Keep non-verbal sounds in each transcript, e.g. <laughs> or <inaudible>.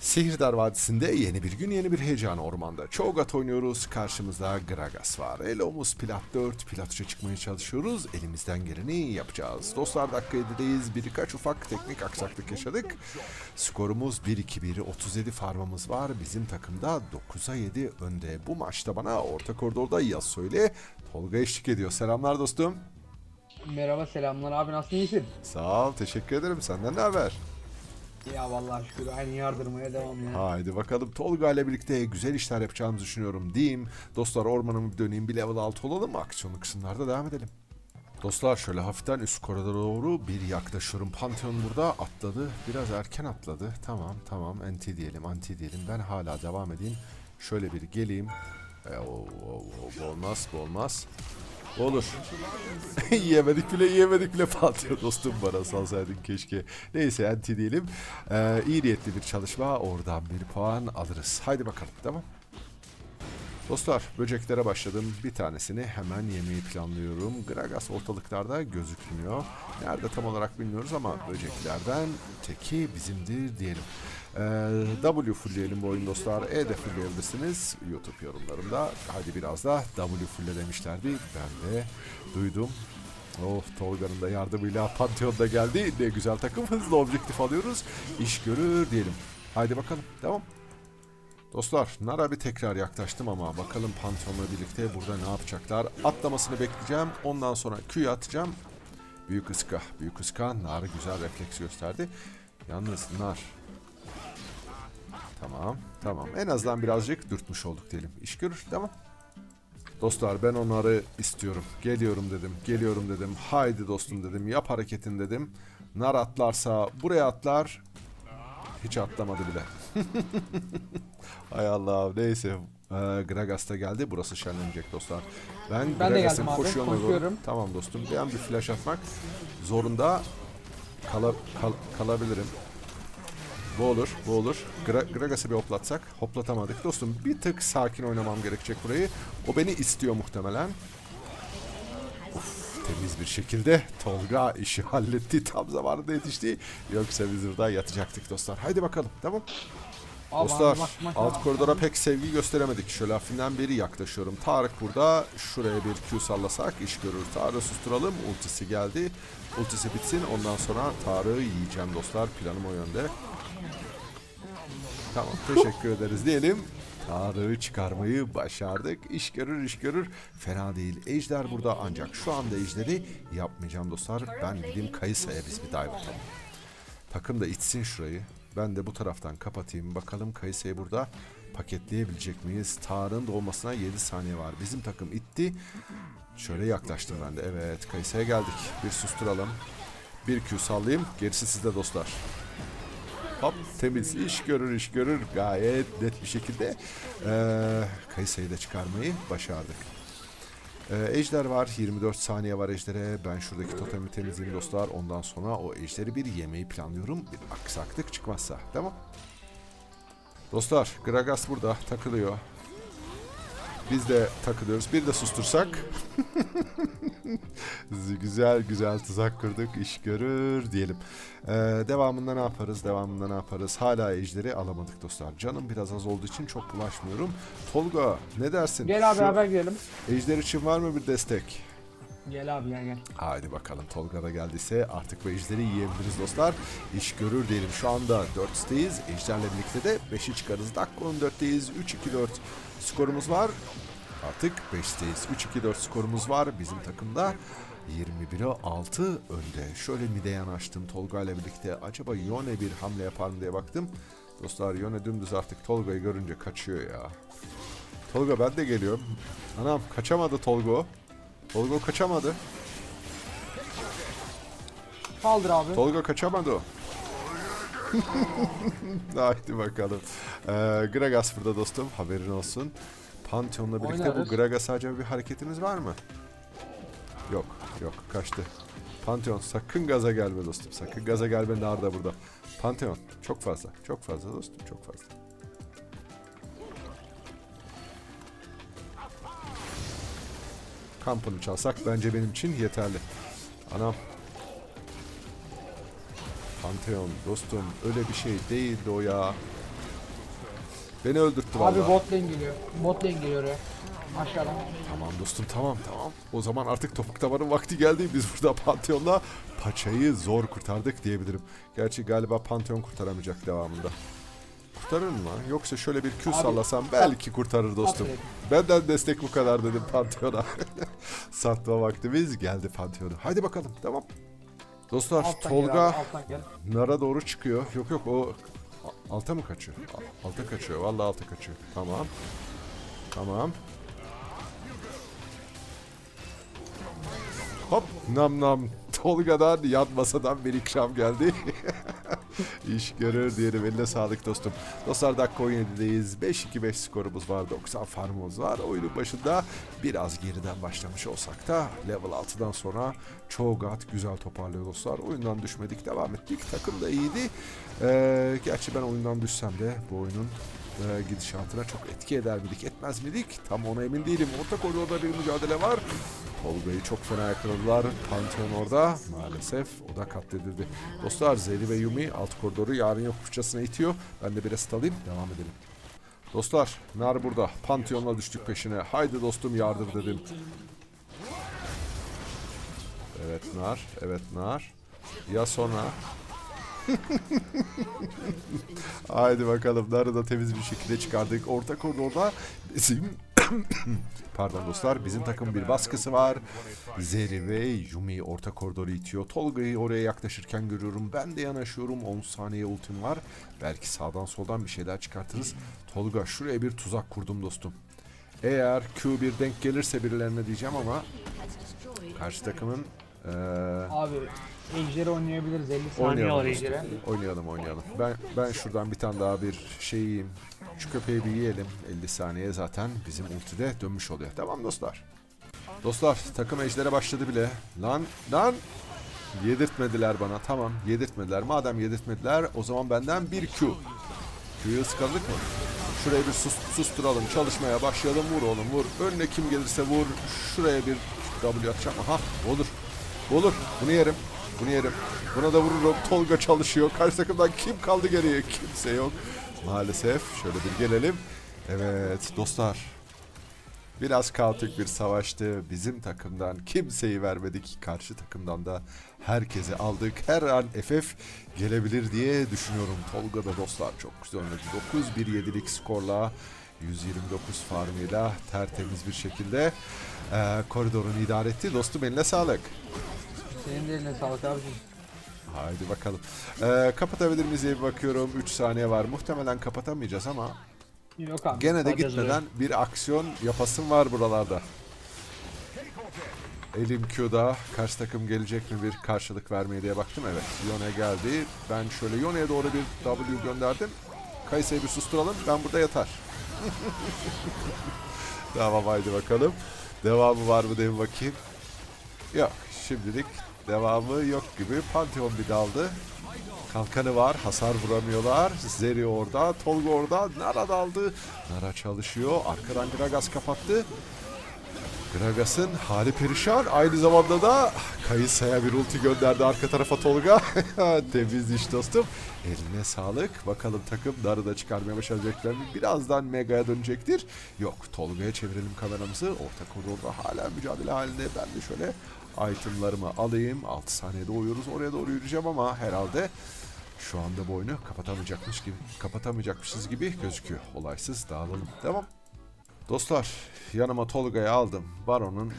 Sihirdar Vadisi'nde yeni bir gün yeni bir heyecan ormanda. Çoğgat oynuyoruz. Karşımızda Gragas var. Elomuz Plat 4. Plat 3'e çıkmaya çalışıyoruz. Elimizden geleni yapacağız. Dostlar dakika 7'deyiz. Birkaç ufak teknik aksaklık yaşadık. Skorumuz 1-2-1. 37 farmamız var. Bizim takımda 9'a 7 önde. Bu maçta bana orta koridorda yaz söyle. Tolga eşlik ediyor. Selamlar dostum. Merhaba selamlar abi nasılsın iyisin? Sağ ol. Teşekkür ederim. Senden ne haber? Ya vallahi şükür aynı yardırmaya devam ya. Haydi bakalım Tolga ile birlikte güzel işler yapacağımızı düşünüyorum diyeyim. Dostlar ormanımı bir döneyim bir level 6 olalım mı? Aksiyonlu kısımlarda devam edelim. Dostlar şöyle hafiften üst koridora doğru bir yaklaşıyorum. Pantheon burada atladı. Biraz erken atladı. Tamam tamam anti diyelim anti diyelim. Ben hala devam edeyim. Şöyle bir geleyim. E, o, o, o, olmaz olmaz. Olur. <laughs> yiyemedik bile yiyemedik bile Pantheon dostum bana salsaydın keşke. Neyse anti diyelim. Ee, iyi niyetli bir çalışma. Oradan bir puan alırız. Haydi bakalım tamam. Dostlar böceklere başladım. Bir tanesini hemen yemeyi planlıyorum. Gragas ortalıklarda gözükmüyor. Nerede tam olarak bilmiyoruz ama böceklerden teki bizimdir diyelim. Ee, W fullleyelim bu oyun dostlar. E de fullleyebilirsiniz YouTube yorumlarımda. Hadi biraz da W fulle demişlerdi. Ben de duydum. Oh Tolga'nın da yardımıyla Pantheon da geldi. Ne güzel takım. Hızlı objektif alıyoruz. İş görür diyelim. Haydi bakalım. Devam. Dostlar Nara bir tekrar yaklaştım ama bakalım Pantheon'la birlikte burada ne yapacaklar. Atlamasını bekleyeceğim. Ondan sonra Q'yu atacağım. Büyük ıska. Büyük ıska. Nar güzel refleks gösterdi. Yalnız Nar. Tamam. Tamam. En azından birazcık dürtmüş olduk diyelim. İş görür. Tamam. Dostlar ben onları istiyorum. Geliyorum dedim. Geliyorum dedim. Haydi dostum dedim. Yap hareketin dedim. Nar atlarsa buraya atlar. Hiç atlamadı bile. <laughs> Hay Allah neyse. Ee, Gragas da geldi. Burası şenlenecek dostlar. Ben, Ben Gragas'ın koşuyorum. koşuyorum. Tamam dostum. Bir an bir flash atmak zorunda kala, kal- kalabilirim. Bu olur, bu olur. Gra- Gragas'ı bir hoplatsak. Hoplatamadık. Dostum bir tık sakin oynamam gerekecek burayı. O beni istiyor muhtemelen. Temiz bir şekilde Tolga işi halletti. Tam zamanında yetişti. Yoksa biz burada yatacaktık dostlar. Haydi bakalım. Tamam. Dostlar abi, bak, bak, alt bak. koridora pek sevgi gösteremedik. Şöyle hafifinden beri yaklaşıyorum. Tarık burada. Şuraya bir Q sallasak iş görür. Tarık'ı susturalım. Ultisi geldi. Ultisi bitsin. Ondan sonra Tarık'ı yiyeceğim dostlar. Planım o yönde. Tamam teşekkür ederiz diyelim. Tarık'ı çıkarmayı başardık. İş görür iş görür. Fena değil. Ejder burada ancak şu anda ejderi yapmayacağım dostlar. Ben gideyim Kayısa'ya biz bir dive atalım. Takım da içsin şurayı. Ben de bu taraftan kapatayım. Bakalım Kayısa'yı burada paketleyebilecek miyiz? Tarık'ın doğmasına 7 saniye var. Bizim takım itti. Şöyle yaklaştım ben de. Evet Kayısa'ya geldik. Bir susturalım. Bir Q sallayayım. Gerisi sizde dostlar. Hop temiz iş görür iş görür. Gayet net bir şekilde Kayısa'yı da çıkarmayı başardık. Ee, ejder var. 24 saniye var ejdere. Ben şuradaki totemi temizleyeyim dostlar. Ondan sonra o ejderi bir yemeği planlıyorum. Bir aksaklık çıkmazsa. Tamam. Dostlar Gragas burada. Takılıyor. Biz de takılıyoruz. Bir de sustursak. <laughs> güzel güzel tuzak kırdık. iş görür diyelim. Ee, devamında ne yaparız? Devamında ne yaparız? Hala ejderi alamadık dostlar. Canım biraz az olduğu için çok bulaşmıyorum. Tolga ne dersin? Gel abi Şu haber gidelim. Ejder için var mı bir destek? Gel abi gel gel. Haydi bakalım Tolga da geldiyse artık bu ejderi yiyebiliriz dostlar. İş görür diyelim. Şu anda 4'teyiz. Ejderle birlikte de 5'i çıkarız. Dakika 14'teyiz. 3-2-4 skorumuz var. Artık 5'teyiz. 3-2-4 skorumuz var bizim takımda. 21'e 6 önde. Şöyle mide yanaştım Tolga ile birlikte. Acaba Yone bir hamle yapar mı diye baktım. Dostlar Yone dümdüz artık Tolga'yı görünce kaçıyor ya. Tolga ben de geliyorum. Anam kaçamadı Tolga. Tolga kaçamadı. Kaldır abi. Tolga kaçamadı o. <laughs> Haydi bakalım. Ee, Gragas burada dostum. Haberin olsun. Pantheon'la birlikte Oynarız. bu Gragas'a acaba bir hareketiniz var mı? Yok. Yok. Kaçtı. Pantheon sakın gaza gelme dostum. Sakın gaza gelme Narda burada. Pantheon çok fazla. Çok fazla dostum. Çok fazla. Kampını çalsak bence benim için yeterli. Anam Pantheon dostum öyle bir şey değildi o ya. Beni öldürttü Abi vallahi. bot lane geliyor. Bot lane geliyor oraya. Aşağıdan. Tamam dostum tamam tamam. O zaman artık topuk tabanın vakti geldi. Biz burada Pantheon'la paçayı zor kurtardık diyebilirim. Gerçi galiba Pantheon kurtaramayacak devamında. Kurtarır mı? Yoksa şöyle bir Q Abi, sallasam belki kurtarır dostum. aferin. Benden destek bu kadar dedim Pantheon'a. <laughs> Satma vaktimiz geldi Pantheon'a. Haydi bakalım tamam. Dostlar Alttan gel Tolga abi, alttan gel. Nara doğru çıkıyor. Yok yok o alta mı kaçıyor? Alta kaçıyor. Vallahi alta kaçıyor. Tamam. Tamam. Hop nam nam. Tolga'dan yan masadan bir ikram geldi. <laughs> <laughs> İş görür diyelim. Eline sağlık dostum. Dostlar dakika 17'deyiz. 5-2-5 skorumuz var. 90 farmımız var. Oyunun başında biraz geriden başlamış olsak da level 6'dan sonra çoğu gat güzel toparlıyor dostlar. Oyundan düşmedik. Devam ettik. Takım da iyiydi. Ee, gerçi ben oyundan düşsem de bu oyunun gidişatına çok etki eder miydik, etmez miydik? Tam ona emin değilim. Orta koridorda bir mücadele var. Tolga'yı çok fena yakaladılar. Pantheon orada. Maalesef o da katledildi. Dostlar Zeri ve Yumi alt koridoru yarın yok fırçasına itiyor. Ben de biraz alayım. Devam edelim. Dostlar Nar burada. Pantheon'la düştük peşine. Haydi dostum yardır dedim. Evet Nar. Evet Nar. Ya sonra? <laughs> Haydi bakalım. Narı da temiz bir şekilde çıkardık. Orta koridorda bizim <coughs> pardon dostlar bizim takım bir baskısı var. Zeri ve Yumi orta koridoru itiyor. Tolga'yı oraya yaklaşırken görüyorum. Ben de yanaşıyorum. 10 saniye ultim var. Belki sağdan soldan bir şeyler çıkartırız. Tolga şuraya bir tuzak kurdum dostum. Eğer Q1 denk gelirse birilerine diyeceğim ama karşı takımın eee Abi Ejder'i oynayabiliriz 50 saniye Oynayalım var dostum. Ejder'e. Oynayalım oynayalım. Ben ben şuradan bir tane daha bir şey yiyeyim. Şu köpeği bir yiyelim. 50 saniye zaten bizim ultide dönmüş oluyor. Tamam dostlar. Dostlar takım ejdere başladı bile. Lan lan yedirtmediler bana. Tamam yedirtmediler. Madem yedirtmediler o zaman benden bir Q. Q'yu ıskaladık mı? Şuraya bir sus, susturalım. Çalışmaya başlayalım. Vur oğlum vur. Önüne kim gelirse vur. Şuraya bir W atacağım. Aha olur. Olur. Bunu yerim. Bunu yerim. Buna da vururum. Tolga çalışıyor. Karşı takımdan kim kaldı geriye? Kimse yok. Maalesef. Şöyle bir gelelim. Evet dostlar. Biraz kaotik bir savaştı. Bizim takımdan kimseyi vermedik. Karşı takımdan da herkesi aldık. Her an FF gelebilir diye düşünüyorum. Tolga da dostlar çok güzel oynadı. 9-1-7'lik skorla 129 farmıyla tertemiz bir şekilde eee koridorunu idare etti. Dostum eline sağlık. Senin de eline sağlık abicim. Haydi bakalım. Eee kapatabilir miyiz diye bir bakıyorum. 3 saniye var. Muhtemelen kapatamayacağız ama Yok abi. Gene de sadece gitmeden bir aksiyon yapasım var buralarda. Elim Q'da. Karşı takım gelecek mi bir karşılık vermeye diye baktım. Evet. Yone geldi. Ben şöyle Yone'ye doğru bir W gönderdim. Kayse'yi bir susturalım. Ben burada yatar. <laughs> tamam haydi bakalım. Devamı var mı diye bir bakayım. Yok. Şimdilik devamı yok gibi. Pantheon bir daldı. Kalkanı var. Hasar vuramıyorlar. Zeri orada. Tolga orada. Nara daldı. Nara çalışıyor. Arkadan Gragas kapattı. Gragas'ın hali perişan. Aynı zamanda da Kayısa'ya bir ulti gönderdi arka tarafa Tolga. <laughs> Temiz iş dostum. Eline sağlık. Bakalım takım Nar'ı da çıkarmaya başaracaklar mı? Birazdan Mega'ya dönecektir. Yok Tolga'ya çevirelim kameramızı. Orta koridorda hala mücadele halinde. Ben de şöyle itemlarımı alayım. 6 saniyede uyuyoruz. Oraya doğru yürüyeceğim ama herhalde şu anda bu oyunu kapatamayacakmış gibi, kapatamayacakmışız gibi gözüküyor. Olaysız dağılalım. Devam. Dostlar yanıma Tolga'yı aldım. Baron'un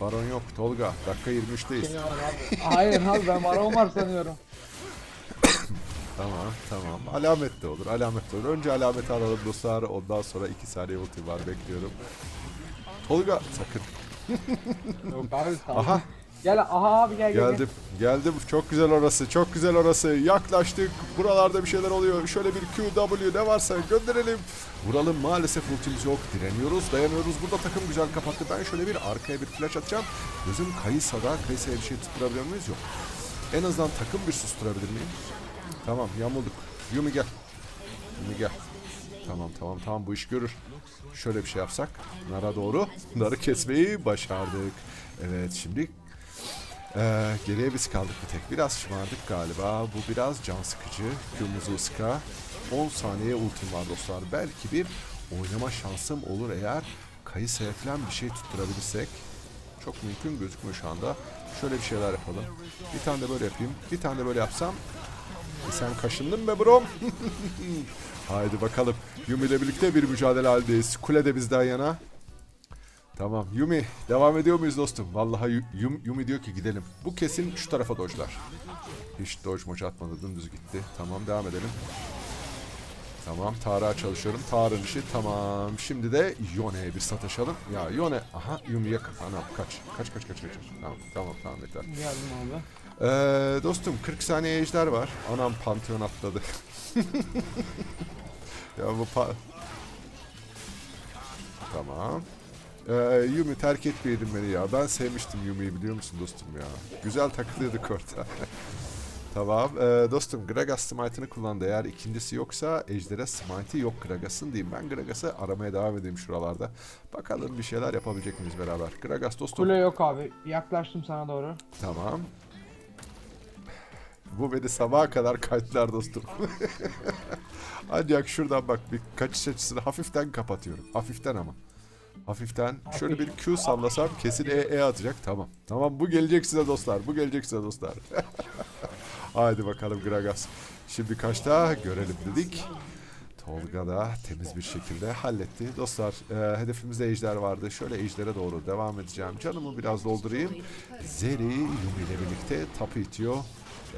Baron yok Tolga. Dakika 23'teyiz. Seni var abi. Hayır abi ben baron var sanıyorum. <coughs> Tamam tamam. Alamet de olur. Alamet de olur. Önce alameti alalım dostlar. Ondan sonra 2 saniye ulti var. Bekliyorum. Tolga sakın. Yok abi tamam. Aha Gel aha abi gel gel. geldim. Geldim. Çok güzel orası. Çok güzel orası. Yaklaştık. Buralarda bir şeyler oluyor. Şöyle bir QW ne varsa gönderelim. Vuralım. Maalesef ultimiz yok. Direniyoruz. Dayanıyoruz. Burada takım güzel kapattı. Ben şöyle bir arkaya bir flash atacağım. Gözüm Kayısa'da. Kayısa'ya bir şey tutturabiliyor muyuz? Yok. En azından takım bir susturabilir miyim? Tamam yamulduk. Yumi gel. Yumi gel. Tamam tamam tamam bu iş görür. Şöyle bir şey yapsak. Nara doğru. Narı kesmeyi başardık. Evet şimdi ee, geriye biz kaldık bir tek. Biraz şımardık galiba. Bu biraz can sıkıcı. Kırmızı ıska. 10 saniye ultim var dostlar. Belki bir oynama şansım olur eğer Kayısa'ya falan bir şey tutturabilirsek. Çok mümkün gözükmüyor şu anda. Şöyle bir şeyler yapalım. Bir tane de böyle yapayım. Bir tane de böyle yapsam. E sen kaşındın be brom. <laughs> Haydi bakalım. Yumi ile birlikte bir mücadele haldeyiz. Kule de bizden yana. Tamam Yumi devam ediyor muyuz dostum? Vallahi Yu- Yum- Yumi diyor ki gidelim. Bu kesin şu tarafa dojlar. Hiç doj moç atmadı dümdüz gitti. Tamam devam edelim. Tamam Tarık'a çalışıyorum. Tarık'ın işi tamam. Şimdi de Yone'ye bir sataşalım. Ya Yone aha Yumi'ye ana kaç. Kaç kaç kaç kaç. Tamam tamam tamam yeter. Geldim abi. Ee, dostum 40 saniye ejder var. Anam Pantheon atladı. <laughs> ya bu pa... Tamam. Ee, Yumi terk etmeyelim beni ya. Ben sevmiştim Yumi'yi biliyor musun dostum ya. Güzel takılıyorduk orada. <laughs> tamam. Ee, dostum Gragas Smite'ını kullandı. Eğer ikincisi yoksa Ejder'e Smite'i yok Gragas'ın diyeyim. Ben Gragas'ı aramaya devam edeyim şuralarda. Bakalım bir şeyler yapabilecek miyiz beraber. Gragas dostum. Kule yok abi. Yaklaştım sana doğru. Tamam. Bu beni sabaha kadar kayıtlar dostum. <laughs> Ancak şuradan bak bir kaçış açısını hafiften kapatıyorum. Hafiften ama. Hafiften şöyle bir Q sallasam kesin E, e atacak. Tamam. Tamam bu gelecek size dostlar. Bu gelecek size dostlar. <laughs> Haydi bakalım Gragas. Şimdi kaçta görelim dedik. Tolga da temiz bir şekilde halletti. Dostlar e, hedefimizde ejder vardı. Şöyle ejdere doğru devam edeceğim. Canımı biraz doldurayım. Zeri Yumi ile birlikte tapı itiyor.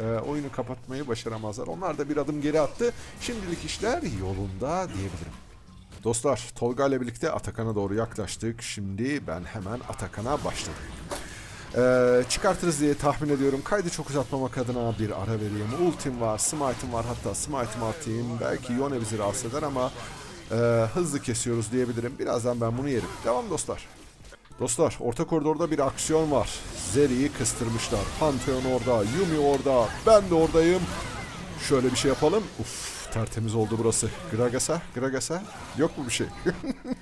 E, oyunu kapatmayı başaramazlar. Onlar da bir adım geri attı. Şimdilik işler yolunda diyebilirim. Dostlar Tolga ile birlikte Atakan'a doğru yaklaştık. Şimdi ben hemen Atakan'a başladım. Ee, çıkartırız diye tahmin ediyorum. Kaydı çok uzatmamak adına bir ara vereyim. Ultim var, smite'im var. Hatta smite'ımı atayım. Belki Yone bizi rahatsız eder ama e, hızlı kesiyoruz diyebilirim. Birazdan ben bunu yerim. Devam dostlar. Dostlar orta koridorda bir aksiyon var. Zeri'yi kıstırmışlar. Pantheon orada, Yumi orada, ben de oradayım. Şöyle bir şey yapalım. Uf tertemiz oldu burası. Gragas'a, Gragas'a. Yok mu bir şey?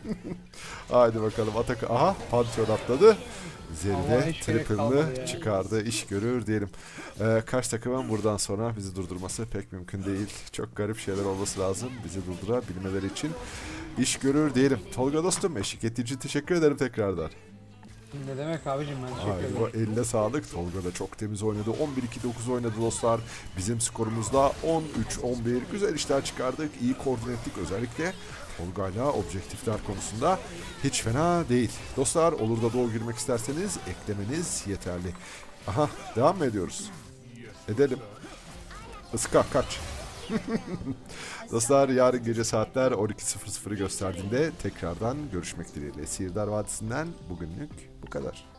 <laughs> Haydi bakalım Atak. Aha Pantheon atladı. Zeri de gerek triple'ını çıkardı. iş görür diyelim. Ee, karşı takımın buradan sonra bizi durdurması pek mümkün değil. Çok garip şeyler olması lazım. Bizi durdurabilmeleri için iş görür diyelim. Tolga dostum eşlik ettiğin için teşekkür ederim tekrardan. Ne demek abicim ben teşekkür Ay, ederim. bu eline sağlık. Tolga da çok temiz oynadı. 11-2-9 oynadı dostlar. Bizim skorumuzda 13-11. Güzel işler çıkardık. İyi koordine ettik. Özellikle Tolga'yla objektifler konusunda hiç fena değil. Dostlar olur da doğu girmek isterseniz eklemeniz yeterli. Aha devam mı ediyoruz? Edelim. Iska kaç. <laughs> Dostlar yarın gece saatler 12.00'ı gösterdiğinde tekrardan görüşmek dileğiyle. Sihirdar Vadisi'nden bugünlük bu kadar.